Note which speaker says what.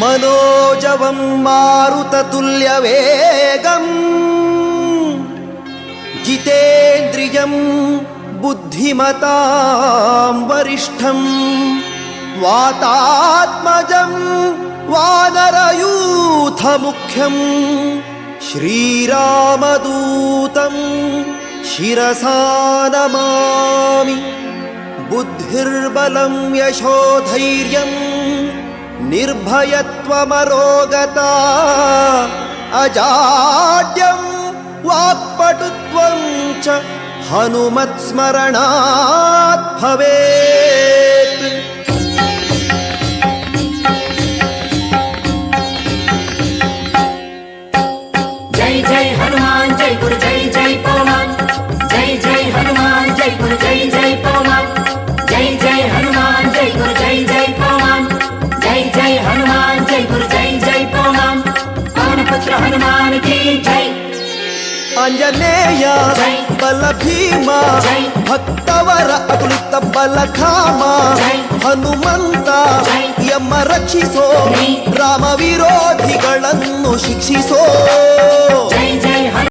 Speaker 1: मनोजवं मारुततुल्यवेगम्। जितेन्द्रियं बुद्धिमतां वरिष्ठम् वातात्मजं वानरयूथमुख्यम् श्रीरामदूतं शिरसा नमामि। बुद्धिर्बलं यशोधैर्यम् निर्भयत्वमरोगता। अजाड्यं वाक्पटुत्वं च हनुमत्स्मरणात् भवेत् ఆంజనేయ
Speaker 2: బల
Speaker 1: భీమ భక్తవర అతులిత
Speaker 2: బలధామ
Speaker 1: ಹನುಮಂತ ಯಮ ರಕ್ಷಿಸೋ ರಾಮ ವಿರೋಧಿಗಳನ್ನು ಶಿಕ್ಷಿಸೋ